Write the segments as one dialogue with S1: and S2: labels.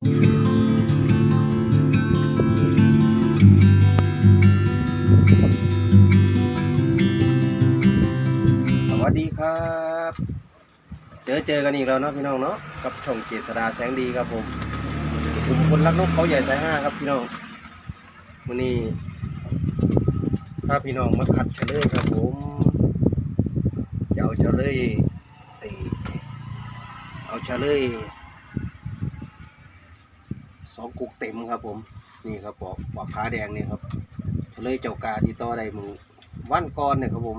S1: สวัสดีครับ เจอเจอกันอีกแล้วเนาะพี่น้องเนาะกับช่องเจษดาแสงดีครับผมผมคนรักนกเขาใหญ่สายห้าครับพี่น้องวันนี้ถ้าพี่น้องมาขัดเฉลยครับผมจะเอาเฉลยเอาเฉลย องกุกเต็มครับ ผมนี่ครับปอกปอกขาแดงนี่ครับเลยเจ้ากาที่ต่อได้มือวันก่อนเนี่ยครับผม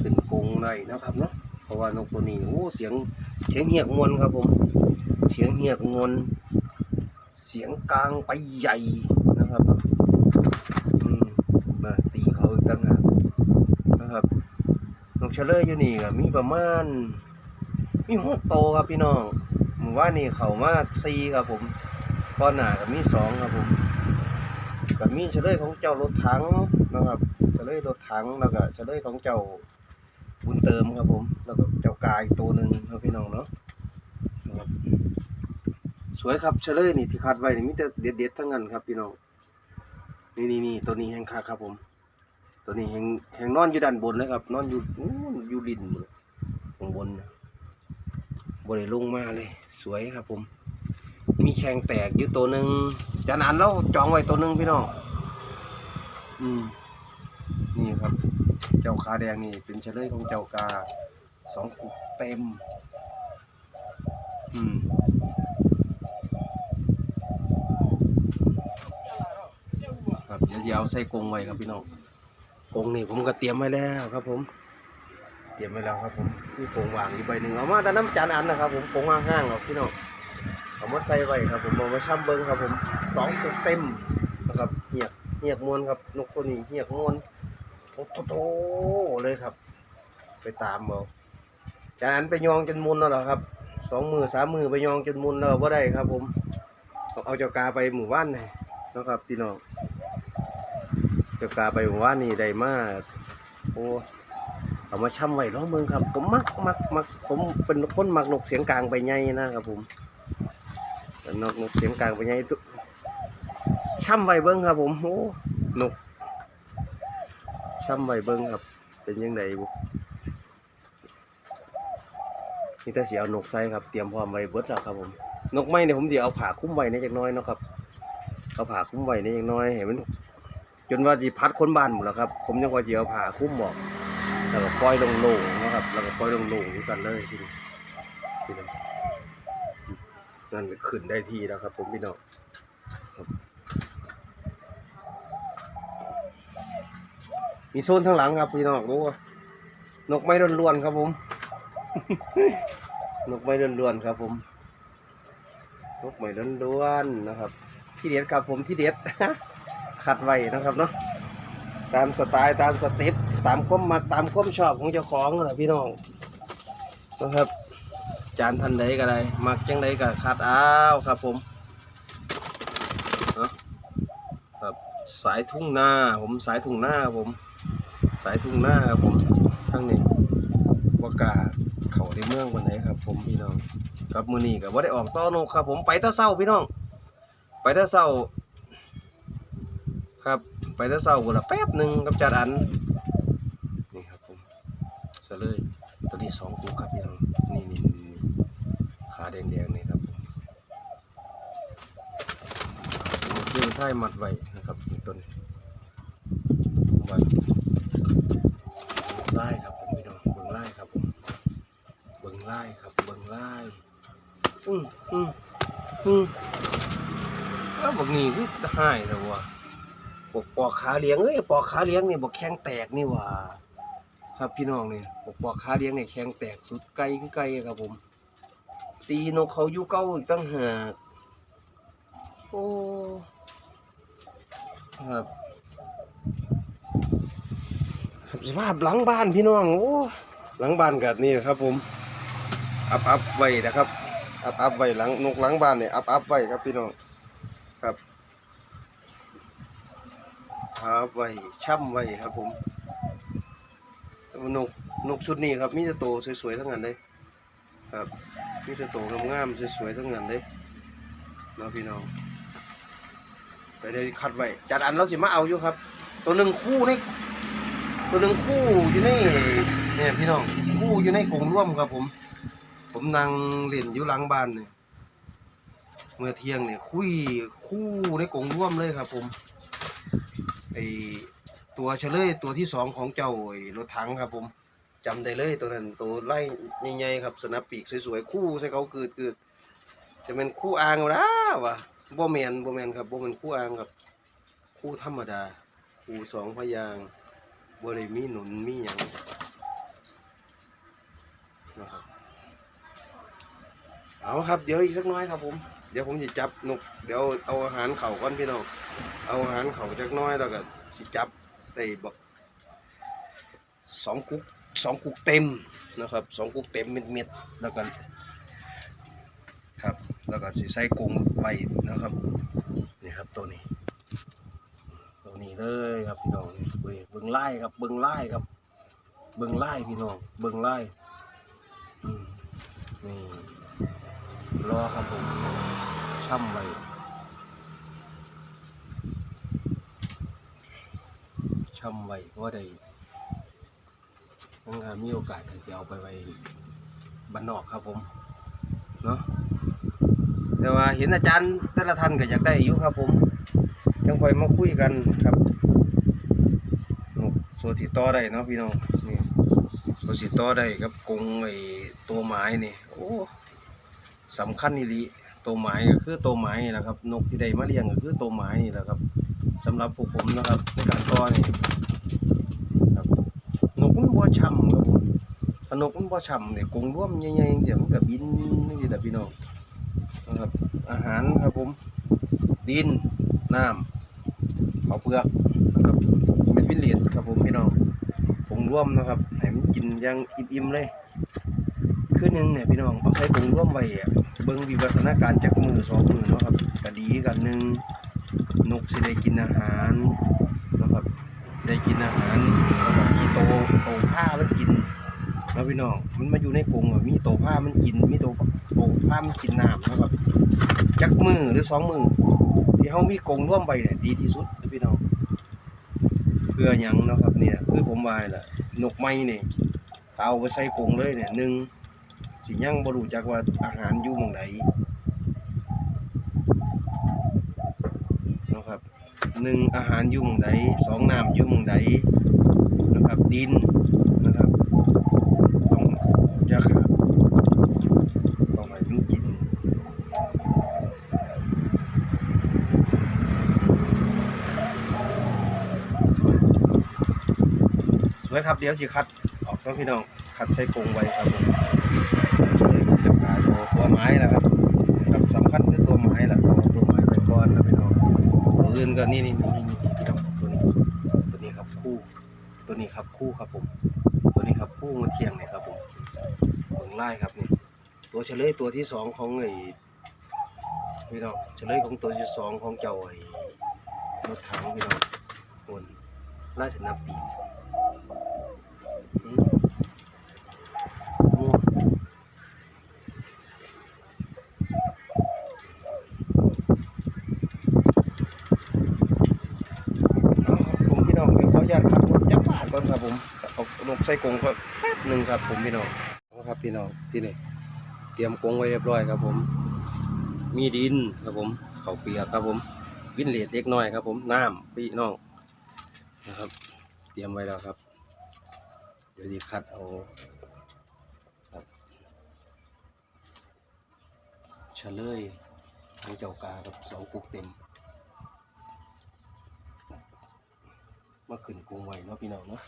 S1: ขึ้นกรงเลยนะครับเนาะเพราะว่านกตัวนี้โอ้เสียงเสียงเหียกมวนครับผม เสียงเหียกมวนเสียงกลางไปใหญ่นะครับอืมมาตีเขาอีกตั้งหากนะครับนกเชลเลอร์อยู่นี่ก็มีประมาณมีหกโตครับพี่น้องหมู่ว่านี่เขามาซีครับผม ก้อนหนาก็มีสองครับผมก็มีเฉลยของเจ้ารถถังนะครับเฉลยรถถังแล้วก็เฉลยของเจ้าบุญเติมครับผม แล้วก็เจ้ากายตัวหนึ่งครับพี่น้องเนาะนะครับสวยครับเฉลยนี่ที่คัดไว้นี่มีแต่เด็ดๆทั้งนั้นครับพี่น้องนี่นี่นี่ตัวนี้แห้งคักครับผม ตัวนี้แห้งแห้งนอนอยู่ด้านบนเลยครับ นอนอยู่อยู่ดินข้างบนบริลงมาเลย สวยครับผม มีแข้งแตกอยู่ตัวหนึ่งจานอันแล้วจองไว้ตัวหนึ่งพี่น้องอืมนี่ครับ เจ้าคาแดงนี่เป็นเฉลยของเจ้ากาสองกุกเต็ม อืมครับเดี๋ยวจะเอาใส่กรงไว้ครับพี่น้องกรงนี่ผมก็เตรียมไว้แล้วครับ ผม เตรียมไว้แล้วครับ ผมนี่กรงวางอยู่ใบหนึ่งเอามาแต่น้ำจานอันนะครับ ผมกรงห้างๆครับพี่น้อง มาใส่ไว้ครับ ผมเอามาช่ำเบิ้งครับ ผมสองกุกเต็มนะครับเหียกเหียกมวนครับนกตัวนี้เหียกมวนโอ้โตเลยครับ ไปตามเอาจากนั้นไปยองจนมุนแล้วหรอครับสองมือสามมือไปยองจนมุนแล้วว่าได้ครับ ผมเอาเจ้ากาไปหมู่บ้านเลยนะครับพี่น้องเจ้ากาไปหมู่บ้านนี่ได้มากโอ้เอามาช่ำไว้ร้องเมืองครับ ผมมักมักมักผมเป็นคนมักนกเสียงกลางไปไงนะครับผม นกนกเสียงกลางไปไงตุช่ำไวเบิ้งครับผมโอ้นกช้ำไวเบิ้งครับ เป็นยังไงบุนี่ถ้าสิเอานกไซครับเตรียมพร้อมไว้เบิดแล้วครับผม นกไม้เนี่ยผมเดี๋ยวเอาผ่าคุ้มไว้ในจักน้อยเนาะครับ เอาผ่าคุ้มไว้ในจักน้อยเห็นมันจนว่าจีพัดคนบ้านหมดแล้วครับ ผมยังว่าจะเอาผ่าคุ้มบอกแล้วก็ปล่อยลงโล่งนะครับ แล้วก็ปล่อยลงโล่งด้วยกันเลยทีนี้ทีนี้ นั่นขึ้นได้ทีแล้วครับ ผมพี่น้องมีโซนข้างหลังครับพี่น้องดูว่านกไม้ล้วนๆครับผม นกไม้ล้วนๆครับ ผม นกไม้ล้วนๆนะครับ ที่เด็ดครับผมที่เด็ดขัดไว้นะครับเนาะตามสไตล์ตามสเต็ปตามความมักตามความชอบของเจ้าของนะพี่น้องนะครับ จานทันใดก็ได้มักจังใดก็ขัดเอาครับผมครับสายทุ่งนาผมสายทุ่งนาครับผม สายทุ่งหน้าครับผมทั้งนี้บกล้าเขาในเมืองวันไหนครับ ผมพี่น้องกับมือนี้กับว่าได้ออกต้อนกครับ ผมไปตะเศร้าพี่น้อง ไปตะเศร้า ครับ ไปตะเศร้าคนละแป๊บหนึ่งกับจานอันนี่ครับผมเสยเลยตัวนี้สองกูครับพี่น้องนี่นี่ แดงๆนี่ครับผมคือท้ายมัดไว้นะครับตัวนี้วัดไล่ครับผมพี่น้องเบิ่งไล่ครับผมเบิ่งไล่ครับเบิ่งไล่อืมอืมอืมแล้วบอกนี่คือหายแต่ว่าบอกปอกขาเลี้ยงเอ้ยปอกขาเลี้ยงนี่บอกแข้งแตกนี่ว่าครับพี่น้องเนี่ยบอกปอกขาเลี้ยงเนี่ยแข้งแตกสุดไกลคือไกลครับผม ตีนกเขาอยู่เก้าอีกตั้งหากโอ้ครับครับสภาพหลังบ้านพี่น้องโอ้หลังบ้านกับนี่ครับ ผมอัพอัพไว้นะครับอัพอัพไว้หลังนกหลังบ้านเนี่ยอัพอัพไว้ครับพี่น้องครับอัพไว้ช่ำไว้ครับ ผมนกนกชุดนี้ครับมีแต่โตวสวยๆทั้งนั้นเลยครับ มีแต่โตงามๆสวยๆทั้งนั้นเลยเนาะพี่น้องไปได้คัดไว้จัดอันเราสิมาเอาอยู่ครับ ตัวหนึ่งคู่นี่ตัวหนึ่งคู่อยู่ในเนี่ยพี่น้องคู่อยู่ในกรงร่วมครับผม ผมนั่งเล่นอยู่หลังบ้านเนี่ยเมื่อเที่ยงเนี่ยคุยคู่ในกรงร่วมเลยครับ ผมไอตัวเฉลยตัวที่สองของเจ้าไอ้รถถังครับผม จำได้เลยตัวนั้นตัวไล่ใหญ่ๆครับสนับปีกสวยๆคู่ใส่เขาเกิดเกิดจะเป็นคู่อ่างแล้ววะบ่แมนบ่แมนครับบ่แมนคู่อ่างครับ คู่ธรรมดา คู่สองพยางบ่ได้มีหนุนมีหยังนะครับเอาครับเดี๋ยวอีกสักน้อยครับผมเดี๋ยวผมจะจับนกเดี๋ยวเอาอาหารเข่าก่อนพี่น้องเอาอาหารเข่าจักน้อยแล้วก็สิจับได้บอกสองกุ๊ก สองกุกเต็มนะครับสองกุกเต็มเม็ดๆแล้วก็ครับแล้วก็สิใส่กงไว้นะครับนี่ครับตัวนี้ ตัวนี้เลยครับพี่น้องเบิ่งไล่ครับเบิ่งไล่ครับ เบิ่งไล่พี่น้องเบิ่งไล่นี่รอครับผมช่ำไว้ช่ำไว้เพราะได้ ยังมีโอกาสก็จะเอาไปไว้บ้านนอกครับผมเนาะแต่ว่าเห็นอาจารย์แต่ละท่านก็อยากได้อยู่ครับ ผมจังคอยมาคุยกันครับโซติต่อได้เนาะพี่น้องนี่โซติต่อได้กับกงไอ้ตัวไม้นี่โอ้สำคัญนี่ลิตัวหมายก็คือตัวหมายนี่แหละครับ นกที่ได้มาเลี้ยงก็คือตัวหมายนี่แหละครับสำหรับพวกผมนะครับในการต่อนี่ ช่ำครับผมนกมันบ่ช่ำเนี่ยกงร่วมใหญ่ๆเดี๋ยวมันก็บินนี่แต่พี่น้องนะครับอาหารครับผม ดินน้ำข้าวเปลือกนะครับเป็นวิลเลตครับผมพี่น้องกงร่วมนะครับให้มันกินย่างอิ่มๆเลยคือหนึ่งเนี่ยพี่น้องเอาใส่ถุงร่วมไว้อะเบิ่งวิวัฒนาการจากมือสองมือเนาะครับก็ดีกันหนึ่งนกสิได้กินอาหารนะครับได้กินอาหารแล้วก็มีโต ผ้ามันกินนะพี่น้องมันมาอยู่ในกรงอะมีโตผ้ามันกิน มีโตโตผ้ามันกินน้ำนะครับจักมือหรือสองมือที่เขามีกรงร่วมไปเนี่ยดีที่สุดเด้อพี่น้องเพื่อยังนะครับเนี่ยคือผมว่าแหละนกไม้เนี่ยเอาไปใส่กรงเลยเนี่ยหนึ่งสิยังบรูจักว่าอาหารอยู่ม่องใดเนะครับหนึ่งอาหารอยู่ม่องใดสองน้ำอยู่ม่องใดนะครับดินนะครับ ต้องอย่าขาดต้องให้มันกินสวย ครับเดี๋ยวสิคัดออกแล้วพี่น้องคัดใส่กรงไว้ครับผมช่วยจัดกาตัวตัวไม้นะครับครับสำคัญคือตัวไม้แหละเอาตัวไม้ไปก่อนนะพี่น้องตัวอื่นก็นี่นี่นี่นี่พี่น้องตัวนี้ตัวนี้ครับคู่ ตัวนี้ครับคู่ครับผม ตัวนี้ครับคู่มาเทียงเนี่ยครับผมเบิ่งไล่ครับนี่ตัวเฉลยตัวที่สองของไอ้พี่น้องเฉลยของตัวที่สองของเจ้าไอ้รถถังพี่น้องบนราชนาปีกอืมม่วง เอาครับผมพี่น้องเดี๋ยวขออนุญาตขับรถจักรบาทก่อนครับผมเอาลง ใส่กรงก็แป๊บหนึ่งครับ ผมพี่น้องครับพี่น้องที่นี่เตรียมกรงไว้เรียบร้อยครับ ผม มีดินครับผมเขาเปียกครับผมวินเลดเล็กน้อยครับ ผมน้ำพี่น้องนะครับ เตรียมไว้แล้วครับ เดี๋ยวจะคัดเอาครับเฉลยทางเจ้ากาครับสองกุกเต็มมาขึ้นกรงไว้เนาะพี่น้องเนาะ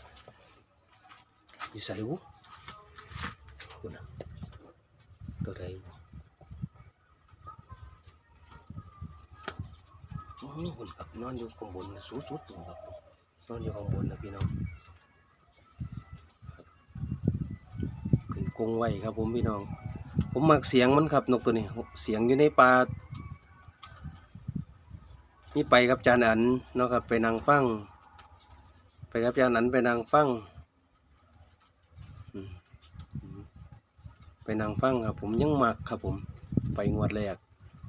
S1: อยู่ใส่วุคุณนะตัวใดวะโอ้โหคุณครับนอนอยู่ข้างบนสูงสุดตัวครับนอนอยู่ข้างบนนะพี่น้องขึ้นกงไว้ครับผมพี่น้อง ผมมักเสียงมันครับนกตัวนี้ เสียงอยู่ในป่านี่ไปครับจานอันเนาะครับไปนั่งฟังไปครับยานอันไปนางฟังอืมอืม ไปนางฟังครับผมยังมักครับผมไปงวดแรก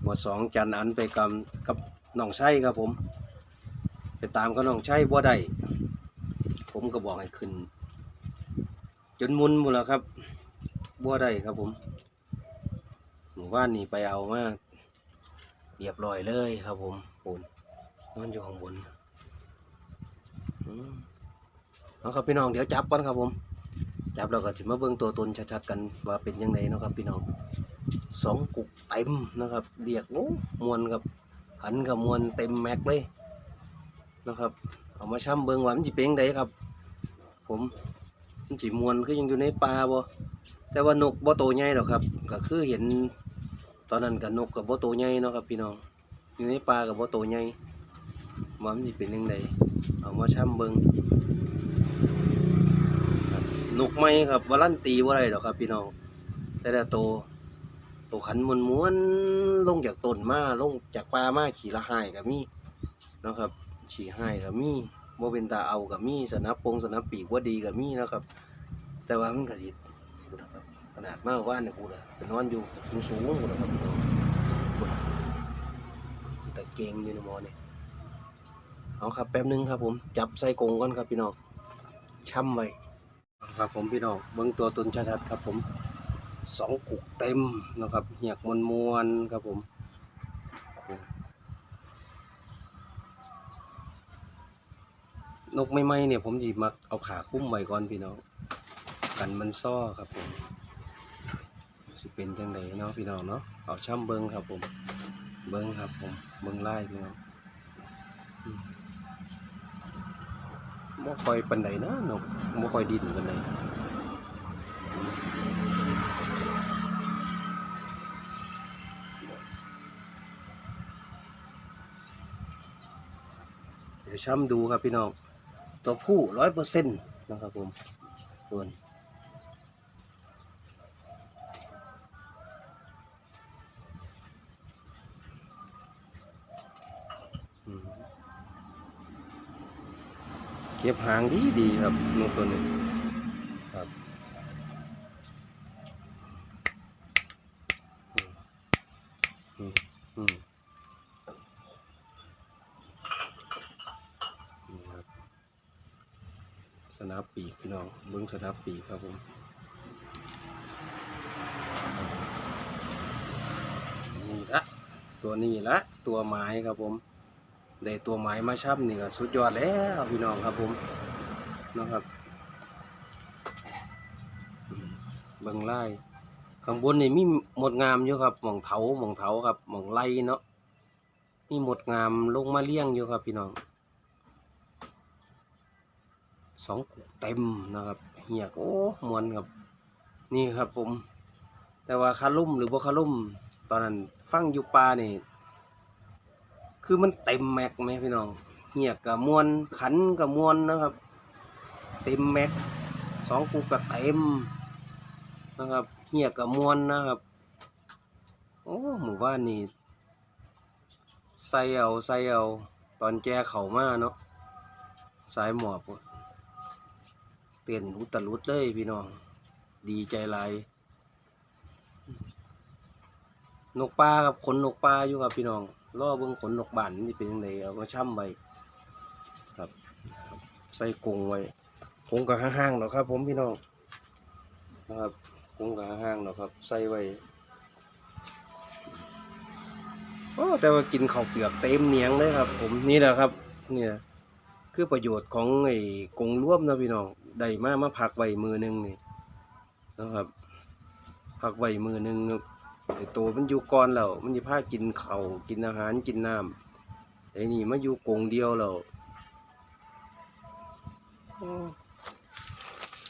S1: หมวดสองจันอันไปกับกับน้องชัยครับผม ไปตามกับน้องชัยบ่ได้ผมก็บอกให้ขึ้น จนมุนหมดแล้วครับบ่ได้ครับผมหมู่บ้านนี่ไปเอามาเรียบร้อยเลยครับผมปูนนอนอยู่ข้างบนเอาครับพี่น้องเดี๋ยวจับก่อนครับผม จับแล้วก็จะมาเบิ่งตัวตนชัดๆกันว่าเป็นยังไงเนาะครับพี่น้องสองกุกเต็มนะครับเรียกโอ้มวนครับหันกับมวนเต็มแม็กเลยนะครับเอามาช่ำเบิ่งว่ามันจะเป็นยังไงครับ ผมมันสิมวนคือยังอยู่ในป่าบ่แต่ว่านกบ่โตใหญ่หรอกครับ ก็คือเห็นตอนนั้นกับนกกับบ่โตใหญ่เนาะครับพี่น้องอยู่ในป่ากับบ่โตใหญ่ว่ามันสิเป็นยังไงเอามาช่ำเบิ่ง นกไม้ครับวาลันตีว่าไรหรอกครับ พี่น้อง แต่ละโตวโตวขันมวนม้วนลงจากต้นมาลงจากป่ามาขี่ละหายกับมีเนะครับขี่หายกับมีโมเป็นตาเอากับมีสนับปงสนับปีกว่าดีกับมีนะครับ แต่ว่ามันกระสิขนาดมากว่าเนี่ยกูเลยเป็นนอนอยู่สูงสูงๆพูนะครับแต่เก่งอยู่ในมอเนี่ยเอาครับแป๊บนึงครับผม จับใส่กรงก่อนครับพี่น้องช่ำไว้ ครับผมพี่น้องเบิ้งตัวตุนชัดๆครับผมสองกุกเต็มนะครับเหียกมวนมวนครับผมนกไม่ไหมเนี่ยผมจีมักเอาขาคุ้มไว้ก่อนพี่น้องกันมันซ้อครับผมสิเป็นจังไดเนาะพี่น้องเนาะเอาช่ำเบิ้งครับผม เบิ้งครับผมเบิ้งไล่พี่น้อง บ่ค่อยปันไดนะนกบ่ค่อยดินปันใดเดี๋ยวช้ำดูครับพี่น้อง ตัวผู้ร้อยเปอร์เซ็นต์นะครับผมส่วน ก็บหางดีดีครับนกตัวนี้ครับอืมอืมนี่ครับสนับปีกพี่น้องเบิ้งสนับปีกครับผมนี่ละตัวนี้ละตัวไม้ครับผม ได้ตัวไม้มาชับนี่ก็สุดยอดแล้วพี่น้องครับผมนะครับเบิ่งไล่ข้างบนนี่มีหมดงามอยู่ครับหมองเถาหมองเถาครับหมองไล่เนาะมีหมดงามลงมาเลี้ยงอยู่ครับพี่น้องสองกุกเต็มนะครับเหียกโอ้มวนครับ นี่ครับผม แต่ว่าคาลุ่มหรือบ่คาลุ่มตอนนั้นฟังอยู่ป่านี่ คือมันเต็มแม็กไหมพี่น้องเหียกกับมวนขันกับมวนนะครับ เต็มแม็กสองกูกับเต็มนะครับเหียกกับมวนนะครับโอ้หมู่บ้านนี่ใส่เอาใส่เอาตอนแจเข่ามาเนาะสายหมอบเต้นอุตลุดเลยพี่น้อง ดีใจลายนกปลากับขนนกปลาอยู่ครับพี่น้อง ล่อเบิ่งขนนกบานนี่เป็นยังไงเอามาช่ำไว้ครับ ใส่กรงไว้กรงกับห้างๆหรอครับ ผมพี่น้องนะครับกรงกับห้างๆหรอครับ ใส่ไว้โอ้แต่ว่ากินข้าวเปลือกเต็มเหนียงเลยครับ ผมนี่แหละครับ เนี่ยคือประโยชน์ของไอ้กรงร่วมนะพี่น้องได้มามาพักไว้มือหนึงนี่นะครับพักไว้มือหนึง ไอ้ตัวมันอยู่ก่อนแล้วมันจะพากินเขาวกินอาหารกินน้ำไอ้นี่มาอยู่กรงเดียวแล้วโอ้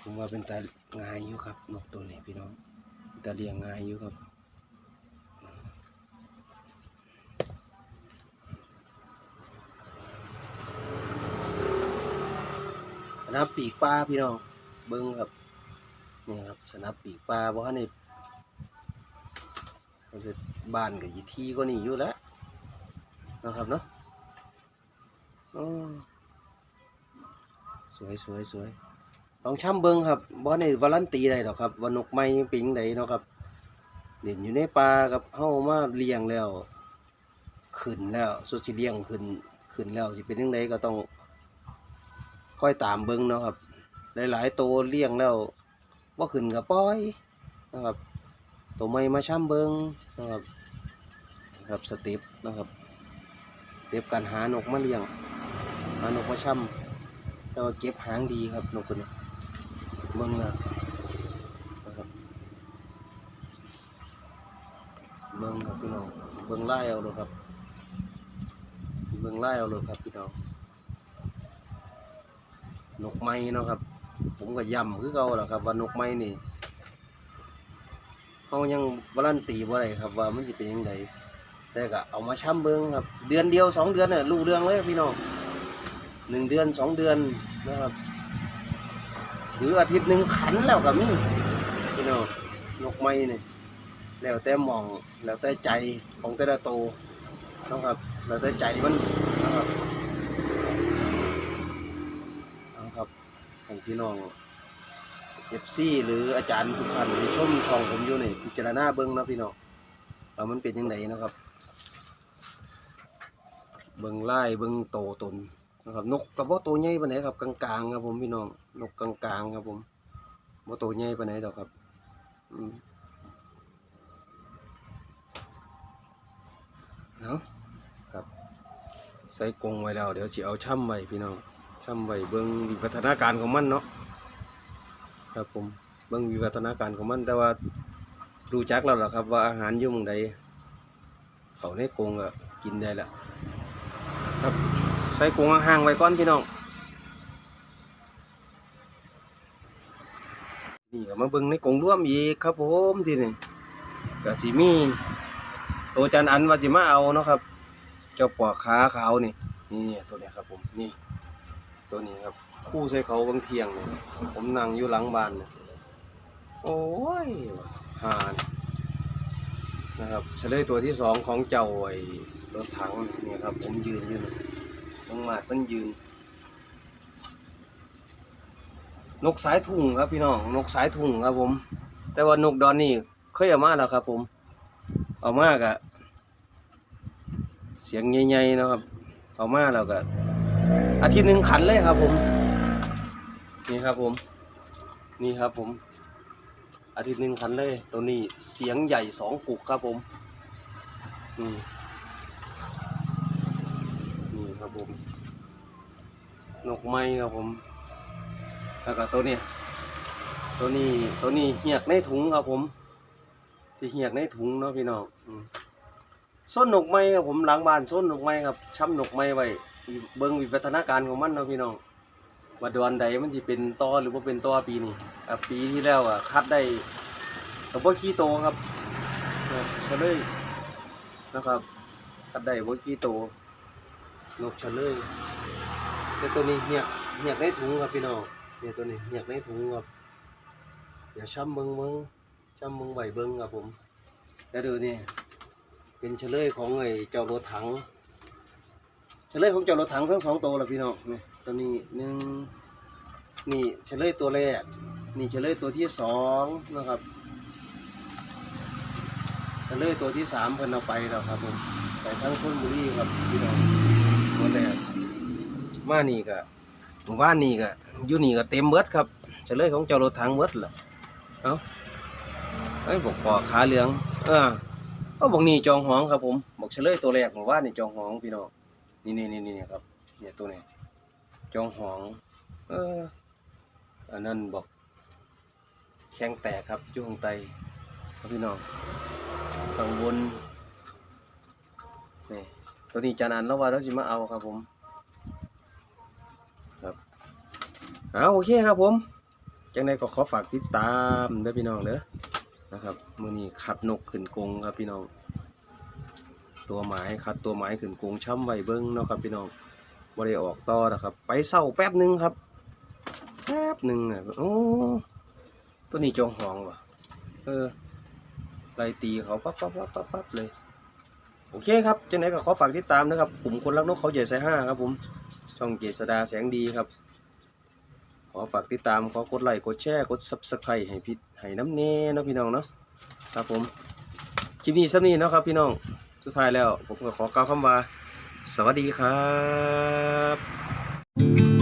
S1: ผมว่าเป็นตาง่ายอยู่ครับนกตัวนี้พี่น้องเป็นตาเลี้ยงง่ายอยู่ครับสนับปีกปลาพี่น้องเบิ้งครับนี่ครับสนับปีกปลาเพราะนี่มันจะ บ้านกับยีทีก็นี่อยู่แล้วนะครับเนาะสวยสวยสวยลองช่ำเบิงครับบ่ในวารันตีได้หรอกครับว่านกไม้ปิงใดเนาะครับเด่นอยู่ในป่ากับเฮ้ามาเลี้ยงแล้ว ขึ้นแล้วสุดสิเลี้ยงขึ้นขึ้นแล้วสิเป็นยังไงก็ต้องค่อยตามเบิงเนาะครับ หลายๆตัวเลี้ยงแล้วบ่าขึ้นก็ปล่อยนะครับ ตัวใหม่มาช่ำเบิงนะครับนะครับสเต็ปนะครับสเต็ปการหานกมาเลี้ยงหานกมาช่ำแต่ว่าเก็บหางดีครับนกตัวนี้เบิ่งนะครับเบิ่งครับพี่น้องเบิ่งไล่เอาเลยครับเบิ่งไล่เอาเลยครับพี่น้องนกไม้นะครับ ผมก็ย้ำคือเก่าแหละครับว่านกไม้นี่ เขายังวารันตีบ่ได้ครับ ว่ามันจะเป็นยังไงแต่ก็เอามาช้ำเบิ้งครับ เดือนเดียวสองเดือนเนี่ยรู้เรื่องเลยพี่น้องหนึ่งเดือนสองเดือนนะครับ หรืออาทิตย์หนึ่งขันแล้วก็มีพี่น้องนกไม้นี่แล้วแต่มองแล้วแต่ใจของแต่ละโตวนะครับแล้วแต่ใจมันนะครับเอาครับให้พี่น้อง เอฟซีหรืออาจารย์ทุกท่านที่ชมช่องผมอยู่นี่พิจารณาเบิ้งนาะพี่น้องว่ามันเป็นยังไงนะครับ เบิ้งไล่เบิ้งโตตนนะครับนกกระบอกตัวใหญ่ปานไหนครับกลางๆครับผมพี่น้องนกกลางๆครับผมบ่ตัวใหญ่ปานไหนดอกครับเอาครับใส่กรงไว้แล้ว เดี๋ยวสิเอาช่ำไว้พี่น้องช่ำไว้เบิ่งวิวัฒนาการของมันเนาะ ครับผมเบิ่งวิวัฒนาการของมัน แต่ว่ารู้จักแล้วล่ะครับ ว่าอาหารอยู่หมองใดเขาในกรงก็กินได้ละครับใส่กรงห่างๆไว้ก่อนพี่น้องนี่ก็มาเบิ่งในกรงร่วมอีกครับผมทีนี้ก็สิมีตัวจันอันว่าสิมาเอาเนาะครับ เจ้าปอกขาขาวนี่นี่ตัวเนี้ยครับผมนี่ ตัวนี้ครับ คู่ใส่เขาบางเที่ยงเนี่ยผมนั่งอยู่หลังบ้านเนี่ยโอ้ยหานนะครับเฉลยตัวที่สองของเจ้าไอ้รถถังเนี่ยครับ ผมยืนอยู่นะต้องมาต้องยืน นกสายทุ่งครับพี่น้องนกสายทุ่งครับผม แต่ว่านกดอนนี่เคยเอามาแล้วครับ ผม เอามากอะเสียงใหญ่ๆนะครับ เอามาแล้วก็อาทิตย์หนึ่งขันเลยครับผม นี่ครับผม นี่ครับผม อาทิตย์หนึ่งขันเลยตัวนี้เสียงใหญ่สองกุกครับผมนี่นี่ครับผม นกไม้ครับผม แล้วก็ตัวเนี้ยตัวนี้ตัวนี้เหียกในถุงครับผม ที่เหียกในถุงเนาะพี่น้องส้นนกไม้ครับผมหลังบ้านส้นนกไม้ครับช้ำนกไม้ไว้เบิ่งวิวัฒนาการของมันเนาะพี่น้อง ว่าดวนใดมันสิเป็นตอหรือว่าเป็นตอปีนี้อ่ปีที่แล้วอะคัดได้ก็บ่กี่โตครับเฉลยนะครับคัดได้บ่กี่โตนกเฉลยแต่ตัวนี้เหียกเหียกในถุงครับพี่น้องเนี่ยตัวนี้เหียกในถุงครับเดี๋ยวช้ำเบิ่งเบิ่งช้ำเบิ่งไว้เบิ่งครับผมแล้วเดูนี่เป็นเฉลยของไอ้เจ้ารถถังเฉลยของเจ้ารถถังทั้งสองตัวละพี่น้องนี่ย ตัวนี้หนึ่งนี่เฉลยตัวแรกนี่เฉลยตัวที่สองนะครับเฉลยตัวที่สามเพิ่นเอาไปแล้วครับผมไปทั้งชนบุรีครับพี่น้องตัวแรกมานี่ก็หมู่บ้านนี่ก็อยู่นี่ก็เต็มเบิดครับเฉลยของเจ้ารถถังเบิดแหละเอ้าไอ้บอกปอขาเหลืองเออก็บอกนี่จองหองครับผมบอกเฉลยตัวแรกบอกว่านี่จองหองพี่น้องนี่นี่นี่นี่ครับเนี่ยตัวนี้ จองหอง เอออันนั้นบอกแข้งแตกครับอยุ่ข้งไตครับพี่น้องข้างบนนี่ตัวนี้จานันแล้วว่าเราจะมาเอาครับผม ครับเอาโอเคครับผมจังใดก็ขอฝากติดตามเด้อพี่น้องเด้อนะครับมือนี้ขัดนกขึ้นกงครับพี่น้อง ตัวหมายขัดตัวหมายขึ้นกงช้ำไว้เบิ้งเนาะครับพี่น้อง บ่ได้ออกต่อนะครับ ไปเศร้าแป๊บหนึ่งครับ แป๊บหนึ่งอะโอ้ตัวนี้จองหองว่ะเออไล่ตีเขาปั๊บปั๊บปั๊บปั๊บปั๊บเลย โอเคครับจังไหนก็ขอฝากติดตามนะครับกลุ่มคนรักนกเขาใหญ่สายห้าครับผม ช่องเจษดาแสงดีครับ ขอฝากติดตาม ขอกดไลค์ กดแชร์ กด subscribe ให้พี่ให้น้ำเน่นะพี่น้องเนาะ ครับผม คลิปนี้สักนี้นะครับพี่น้อง สุดท้ายแล้วผมก็ขอกล่าวคำว่า สวัสดีครับ